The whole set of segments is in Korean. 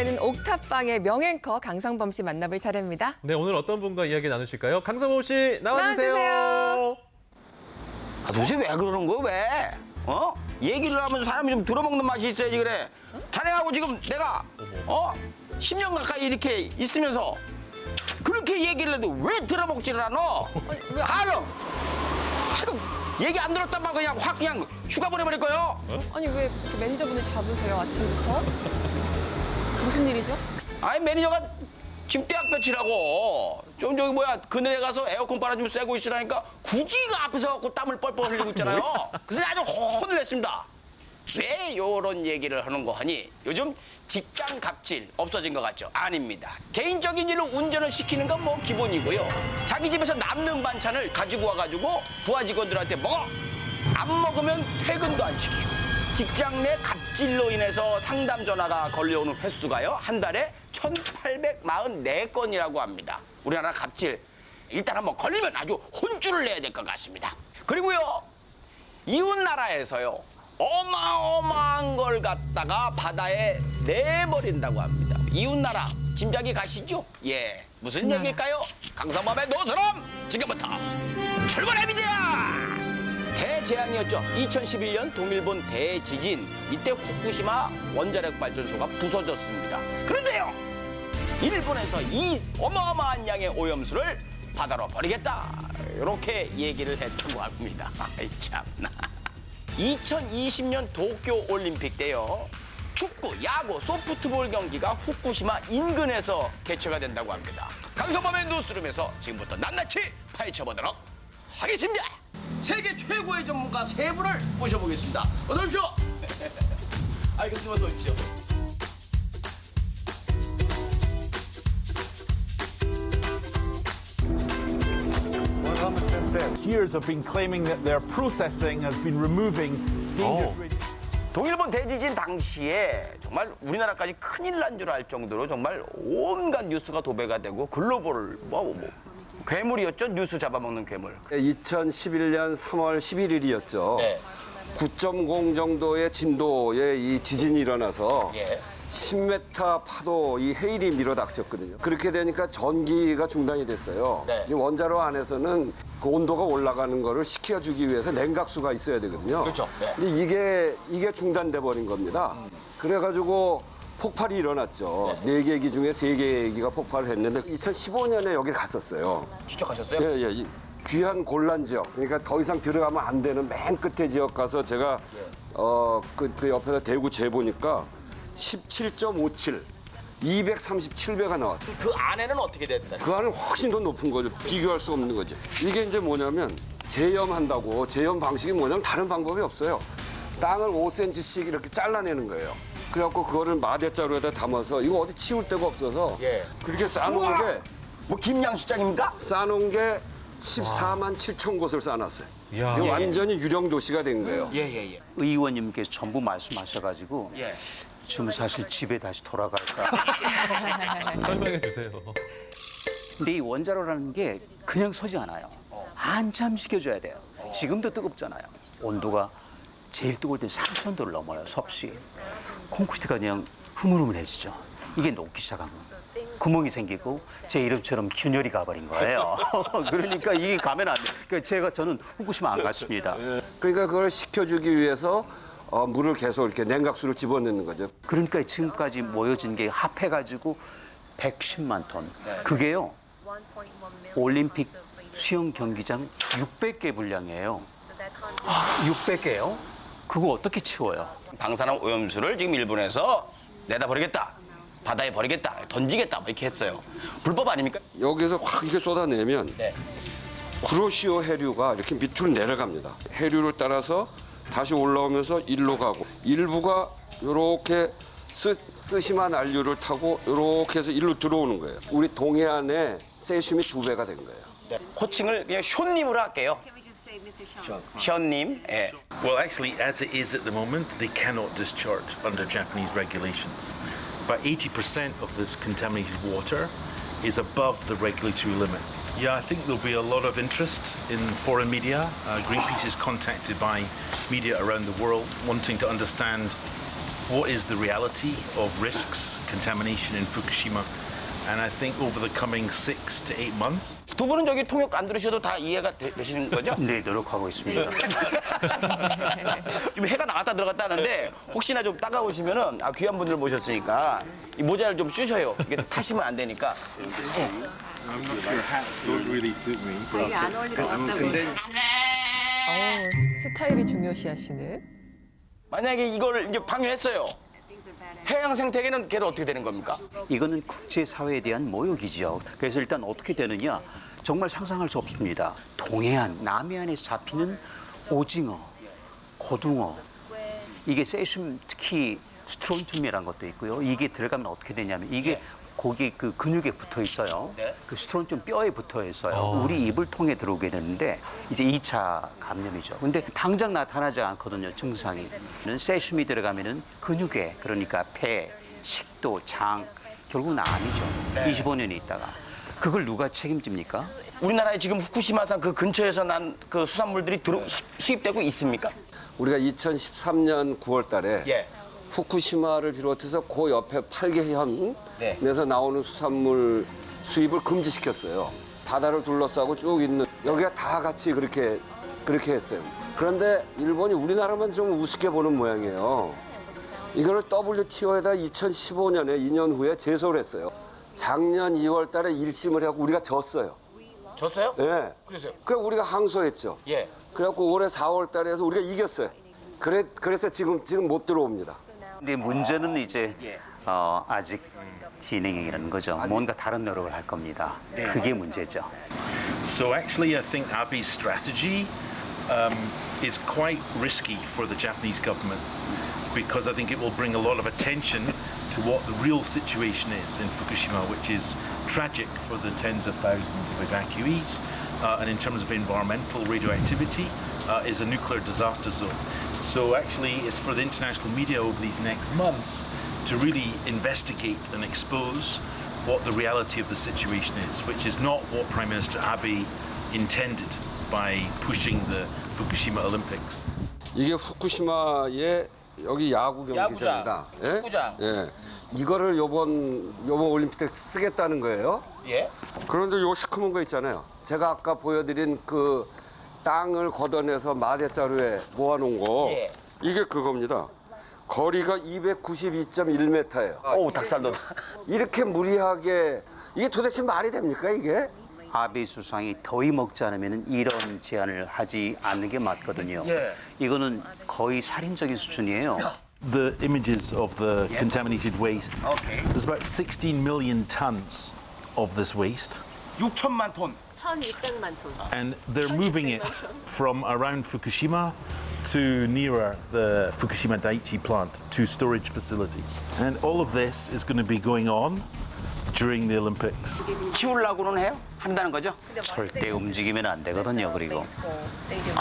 이번에는 옥탑방의 명앵커 강성범 씨 만나볼 차례입니다. 네, 오늘 어떤 분과 이야기 나누실까요? 강성범 씨 나와주세요. 나와주세요. 아, 도대체 왜 그러는 거야 왜? 어? 얘기를 하면 사람이 좀 들어먹는 맛이 있어야지 그래. 자네하고 지금 내가 어? 10년 가까이 이렇게 있으면서 그렇게 얘기를 해도 왜 들어먹지를 안- 가름! 아이고, 얘기 안 들었단 말 그냥 확 그냥 휴가 보내버릴 거요. 아니 왜 이렇게 매니저분을 잡으세요 아침부터? 무슨 일이죠? 아니 매니저가 지금 대학 며칠하고 좀 저기 뭐야 그늘에 가서 에어컨 빨아주면 쐬고 있으라니까 굳이 그 앞에서 갖고 땀을 뻘뻘 흘리고 있잖아요. 그래서 아주 혼을 냈습니다. 왜 요런 얘기를 하는 거 하니 요즘 직장 갑질 없어진 것 같죠? 아닙니다. 개인적인 일로 운전을 시키는 건 뭐 기본이고요. 자기 집에서 남는 반찬을 가지고 와가지고 부하 직원들한테 먹어! 안 먹으면 퇴근도 안 시키고. 직장 내 갑질로 인해서 상담 전화가 걸려오는 횟수가요 한 달에 1,844건이라고 합니다. 우리나라 갑질 일단 한번 걸리면 아주 혼쭐을 내야 될 것 같습니다. 그리고요 이웃 나라에서요 어마어마한 걸 갖다가 바다에 내버린다고 합니다. 이웃 나라 짐작이 가시죠? 예 무슨 나라. 얘기일까요? 강성범의 노스럼 지금부터 출발합니다. 대재앙이었죠. 2011년 동일본 대지진. 이때 후쿠시마 원자력 발전소가 부서졌습니다. 그런데요. 일본에서 이 어마어마한 양의 오염수를 바다로 버리겠다. 이렇게 얘기를 했다고 합니다. 아이 참나. 2020년 도쿄 올림픽 때요. 축구, 야구, 소프트볼 경기가 후쿠시마 인근에서 개최가 된다고 합니다. 강성범의 뉴스룸에서 지금부터 낱낱이 파헤쳐보도록 하겠습니다. 세계 최고의 전문가 세 분을 모셔보겠습니다. 어서 오십시오. 알겠습니다. 어서 오십시오. Years have been claiming that their processing has been removing dangerous radi- 동일본 대지진 당시에 정말 우리나라까지 큰일 난 줄 알 정도로 정말 온갖 뉴스가 도배가 되고 글로벌 뭐, 뭐 괴물이었죠 뉴스 잡아먹는 괴물. 2011년 3월 11일이었죠. 네. 9.0 정도의 진도의 이 지진이 일어나서 예. 10m 파도 이 해일이 밀어닥쳤거든요. 그렇게 되니까 전기가 중단이 됐어요. 네. 이 원자로 안에서는 그 온도가 올라가는 거를 식혀주기 위해서 냉각수가 있어야 되거든요. 그렇죠. 네. 근데 이게 이게 중단돼 버린 겁니다. 그래가지고 폭발이 일어났죠. 네 개기 중에 세 개기가 폭발을 했는데 2015년에 여기 갔었어요. 추적하셨어요? 예, 예. 이 귀한 곤란 지역. 그러니까 더 이상 들어가면 안 되는 맨 끝에 지역 가서 제가 어, 그, 그 옆에서 대구 재보니까 17.57, 237배가 나왔어요. 그 안에는 어떻게 됐다? 그 안은 훨씬 더 높은 거죠. 비교할 수 없는 거죠. 이게 이제 뭐냐면 재염한다고 재염 방식이 뭐냐면 다른 방법이 없어요. 땅을 5cm씩 이렇게 잘라내는 거예요. 그래갖고 그거를 마대자루에다 담아서 이거 어디 치울 데가 없어서 예. 그렇게 쌓아놓은 우와! 게뭐 김양식장입니까? 쌓아놓은 게 14만 7천 곳을 쌓아놨어요. 이야. 이게 예. 완전히 유령 도시가 된 거예요. 예 예 예. 의원님께서 전부 말씀하셔가지고 예. 지금 사실 집에 다시 돌아갈까. 설명해 주세요. 근데 이 원자로라는 게 그냥 서지 않아요. 한참 식혀줘야 돼요. 지금도 뜨겁잖아요. 온도가 제일 뜨거울 때 3,000도를 넘어요, 섭씨. 콘크리트가 그냥 흐물흐물해지죠. 이게 녹기 시작하면 구멍이 생기고 제 이름처럼 균열이 가버린 거예요. 그러니까 이게 가면 안 돼. 그러니까 제가 저는 후쿠시마 안 갔습니다. 그러니까 그걸 식혀주기 위해서 어, 물을 계속 이렇게 냉각수를 집어넣는 거죠. 그러니까 지금까지 모여진 게 합해가지고 110만 톤. 그게요, 올림픽 수영 경기장 600개 분량이에요. 600개요? 그거 어떻게 치워요? 방사능 오염수를 지금 일본에서 내다 버리겠다. 바다에 버리겠다. 던지겠다. 뭐 이렇게 했어요. 불법 아닙니까? 여기서 확 이렇게 쏟아내면 네. 구로시오 해류가 이렇게 밑으로 내려갑니다. 해류를 따라서 다시 올라오면서 일로 가고 일부가 이렇게 쓰, 쓰시만 안류를 타고 이렇게 해서 일로 들어오는 거예요. 우리 동해안에 세슘이 두 배가 된 거예요. 네. 호칭을 그냥 쇼님으로 할게요. Sean. Nim. Uh, well, actually, as it is at the moment, they cannot discharge under Japanese regulations. But 80% of this contaminated water is above the regulatory limit. Yeah, I think there'll be a lot of interest in foreign media. Uh, Greenpeace is contacted by media around the world wanting to understand what is the reality of risks, contamination in Fukushima And I think over the coming six to eight months, 두 분은 저기 통역 안 들으셔도 다 이해가 되, 되시는 거죠? 네, 노력하고 있습니다. 지금 해가 나갔다 들어갔다 하는데 혹시나 좀 따가우시면은 아, 귀한 분들 모셨으니까 이 모자를 좀 쓰셔요. 이게 타시면 안 되니까. 어우, 스타일이 중요시하시는. 만약에 이걸 이제 방해했어요. 해양 생태계는 걔도 어떻게 되는 겁니까? 이거는 국제사회에 대한 모욕이죠. 그래서 일단 어떻게 되느냐 정말 상상할 수 없습니다. 동해안, 남해안에서 잡히는 오징어, 고등어 이게 세슘 특히 스트론튬이라는 것도 있고요. 이게 들어가면 어떻게 되냐면 이게 고기 그 근육에 붙어 있어요. 네. 그 스트론튬 뼈에 붙어 있어요. 우리 입을 통해 들어오게 되는데 이제 2차 감염이죠. 근데 당장 나타나지 않거든요. 증상이. 세슘이 들어가면은 근육에 그러니까 폐, 식도, 장 결국은 암이죠. 25년이 있다가 그걸 누가 책임집니까? 우리나라에 지금 후쿠시마산 그 근처에서 난 그 수산물들이 들어, 수, 수입되고 있습니까? 우리가 2013년 9월 달에 예. 후쿠시마를 비롯해서 그 옆에 8개 현에서 네. 나오는 수산물 수입을 금지시켰어요. 바다를 둘러싸고 쭉 있는 여기가 다 같이 그렇게 그렇게 했어요. 그런데 일본이 우리나라만 좀 우습게 보는 모양이에요. 이거를 WTO에다 2015년에 2년 후에 제소를 했어요. 작년 2월 달에 1심을 하고 우리가 졌어요. 졌어요? 예. 그래서요? 그래 우리가 항소했죠. 예. 그래갖고 올해 4월 달에 해서 우리가 이겼어요. 그래, 그래서 지금, 지금 못 들어옵니다. 근데 문제는 이제 어, 아직 진행이라는 거죠. 뭔가 다른 노력을 할 겁니다. 그게 문제죠. So actually, I think Abe's strategy um, is quite risky for the Japanese government because I think it will bring a lot of attention to what the real situation is in Fukushima, which is tragic for the tens of thousands of evacuees, uh, and in terms of environmental radioactivity, uh, is a nuclear disaster zone. So actually, it's for the international media over these next months to really investigate and expose what the reality of the situation is, which is not what Prime Minister Abe intended by pushing the Fukushima Olympics. 이게 후쿠시마의 여기 야구 경기장입니다. 야구장, 축구장. 예. 이거를 요번, 요번 올림픽 때 쓰겠다는 거예요. 예. 그런데 요 시커먼 거 있잖아요. 제가 아까 보여드린 그 땅을 걷어내서 마대자루에 모아놓은 거. 예. 이게 그겁니다. 거리가 292.1m예요. 어우, 닭살도. 이렇게 무리하게 이게 도대체 말이 됩니까 이게? 아베 수상이 더위 먹지 않으면 이런 제안을 하지 않는 게 맞거든요. 예. 이거는 거의 살인적인 수준이에요. The images of the contaminated waste. Okay. There's about 16 million tons of this waste, 6천만 톤. 1,200만 톤. and they're moving it from around Fukushima to nearer the Fukushima Daiichi plant to storage facilities. And all of this is going to be going on during the Olympics. 치우려고는 해요? 한다는 거죠? 절대 움직이면 안 되거든요. 그리고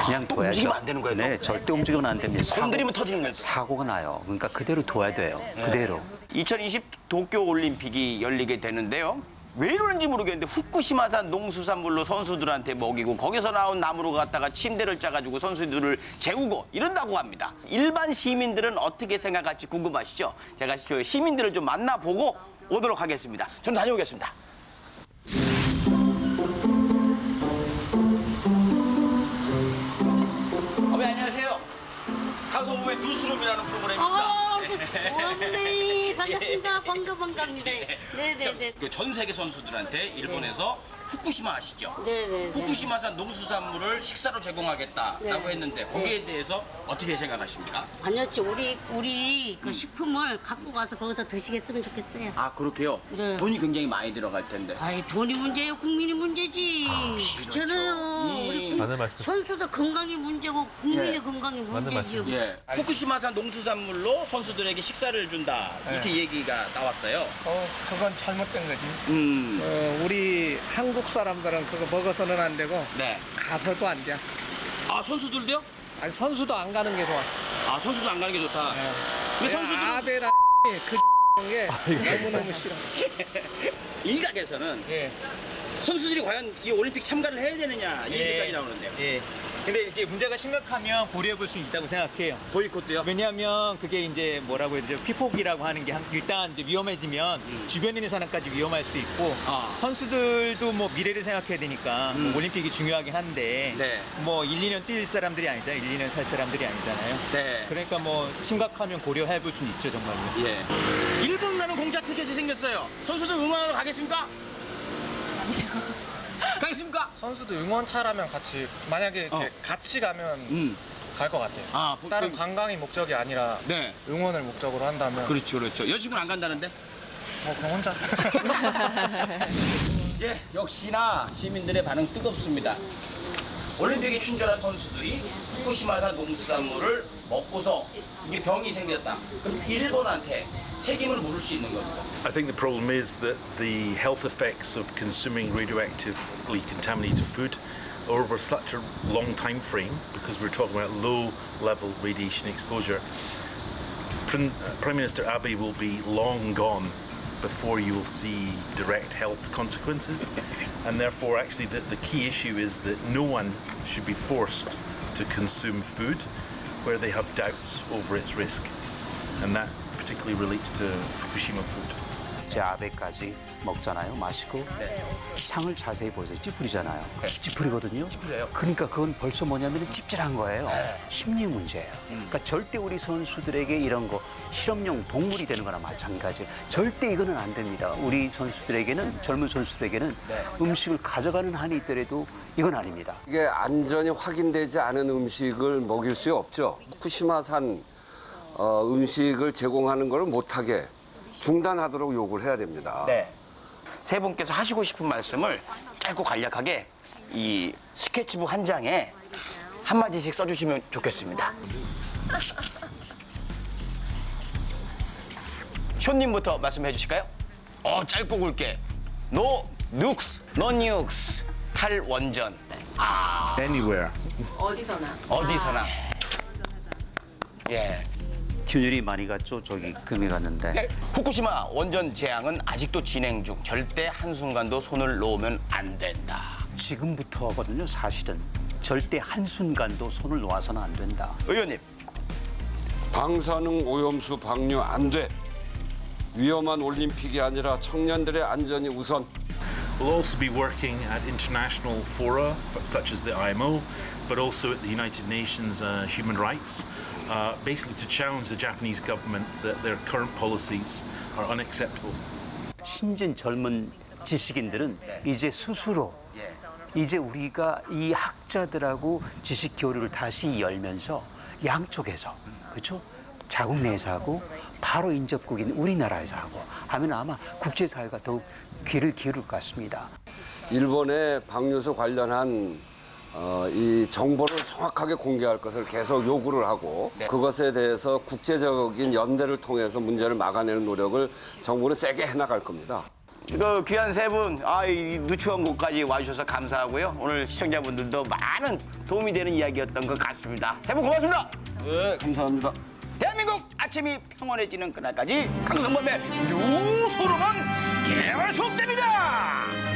그냥 둬야죠. 움직이면 안 되는 거예요, 또? 네, 절대 움직이면 안 됩니다. 건드리면 터지는 거예요. 사고가 나요. 그러니까 그대로 둬야 돼요. 그대로. 2020 도쿄 올림픽이 열리게 되는데요. 왜 이러는지 모르겠는데 후쿠시마산 농수산물로 선수들한테 먹이고 거기서 나온 나무로 갖다가 침대를 짜가지고 선수들을 재우고 이런다고 합니다. 일반 시민들은 어떻게 생각할지 궁금하시죠? 제가 그 시민들을 좀 만나보고 오도록 하겠습니다. 저는 다녀오겠습니다. 반갑습니다. 반가 반갑니다. 네네네. 그 전 세계 선수들한테 일본에서 후쿠시마 아시죠? 네네네. 후쿠시마산 농수산물을 식사로 제공하겠다라고 네. 했는데 거기에 대해서 어떻게 생각하십니까? 아니었지. 우리 우리 그 식품을 갖고 가서 거기서 드시겠으면 좋겠어요. 아 그렇게요? 네. 돈이 굉장히 많이 들어갈 텐데. 아이 돈이 문제예요. 국민이 문제지. 그렇잖아요. 우리 국- 맞는 말씀. 선수들 건강이 문제고 국민의 예. 건강이 맞는 문제지요. 예. 후쿠시마산 농수산물로 선수들에게 식사를 준다 이렇게 얘기가 나왔어요. 어, 그건 잘못된 거지. 음. 어, 우리 한국 사람들은 그거 먹어서는 안 되고 네. 가서도 안 돼. 아 선수들도요? 아니 선수도 안 가는 게 좋아. 아 선수도 안 가는 게 좋다. 네. 근데 선수들은 아베라 그 게 너무 너무 싫어. 일각에서는 예. 선수들이 과연 이 올림픽 참가를 해야 되느냐 이 예. 얘기까지 나오는데요. 예. 근데 이제 문제가 심각하면 고려해 볼 수 있다고 생각해요. 보이콧도요? 왜냐하면 그게 이제 뭐라고 해야 되죠? 피폭이라고 하는 게 한- 일단 이제 위험해지면 주변에 있는 사람까지 위험할 수 있고 음. 아. 선수들도 뭐 미래를 생각해야 되니까 음. 뭐 올림픽이 중요하긴 한데 네. 뭐 1, 2년 뛸 사람들이 아니잖아요. 1, 2년 살 사람들이 아니잖아요. 네. 그러니까 뭐 심각하면 고려해 볼 수는 있죠, 정말로. 예. 일본 가는 공짜 티켓이 생겼어요. 선수들 응원하러 가겠습니까? 가 겠습니까? 선수도 응원차라면 같이 만약에 이렇게 어. 같이 가면 음. 갈 것 같아요. 아, 보- 다른 그- 관광이 목적이 아니라 네. 응원을 목적으로 한다면 그렇죠, 그렇죠. 여자친구는 안 간다는데? 뭐 그럼 혼자 예, 역시나 시민들의 반응 뜨겁습니다. 올림픽에 출전한 선수들이 후쿠시마산 농수산물을 먹고서 이게 병이 생겼다. 그럼 일본한테 책임을 물을 수 있는 겁니다. I think the problem is that the health effects of consuming radioactively contaminated food are over such a long time frame, because we're talking about low level radiation exposure, Prin- uh, Prime Minister Abe will be long gone before you will see direct health consequences. And therefore, actually, the, the key issue is that no one should be forced to consume food where they have doubts over its risk. And that particularly relates to Fukushima food. 제 아베까지 먹잖아요. 마시고 상을 자세히 보세요. 찌푸리잖아요. 찌푸리거든요. 찌푸려요? 그러니까 그건 벌써 뭐냐면 찝찝한 거예요. 심리 문제예요. 그러니까 절대 우리 선수들에게 이런 거 실험용 동물이 되는 거나 마찬가지예요. 절대 이거는 안 됩니다. 우리 선수들에게는 젊은 선수들에게는 음식을 가져가는 한이 있더라도 이건 아닙니다. 이게 안전이 확인되지 않은 음식을 먹일 수 없죠. 후쿠시마산 어, 음식을 제공하는 걸 못하게 중단하도록 요구를 해야 됩니다. 네. 세 분께서 하시고 싶은 말씀을 짧고 간략하게 이 스케치북 한 장에 한마디씩 써주시면 좋겠습니다. 쇼님부터 말씀해 주실까요? 어, 짧고 굵게. 노 눅스, 노 뉴스, 탈원전. Anywhere. 어디서나. 예. 균열이 많이 갔죠. 저기 금이 갔는데. 네, 후쿠시마 원전 재앙은 아직도 진행 중. 절대 한순간도 손을 놓으면 안 된다. 지금부터거든요. 사실은 절대 한순간도 손을 놓아서는 안 된다. 의원님. 방사능 오염수 방류 안 돼. 위험한 올림픽이 아니라 청년들의 안전이 우선. We'll also be working at international fora such as the IMO, but also at the United Nations uh, Human Rights, uh, basically to challenge the Japanese government that their current policies are unacceptable. 신진 젊은 지식인들은 이제 스스로 이제 우리가 이 학자들하고 지식 교류를 다시 열면서 양쪽에서 그렇죠? 자국 내에서 하고 바로 인접국인 우리나라에서 하고 하면 아마 국제사회가 더욱 귀를 기울일 것 같습니다. 일본의 방류수 관련한 어, 이 정보를 정확하게 공개할 것을 계속 요구를 하고 그것에 대해서 국제적인 연대를 통해서 문제를 막아내는 노력을 정부는 세게 해나갈 겁니다. 그 귀한 세 분, 아, 이 누추한 곳까지 와주셔서 감사하고요. 오늘 시청자분들도 많은 도움이 되는 이야기였던 것 같습니다. 세 분 고맙습니다. 네, 감사합니다. 대한민국 아침이 평온해지는 그날까지 강성범의 뉴스로는 계속됩니다.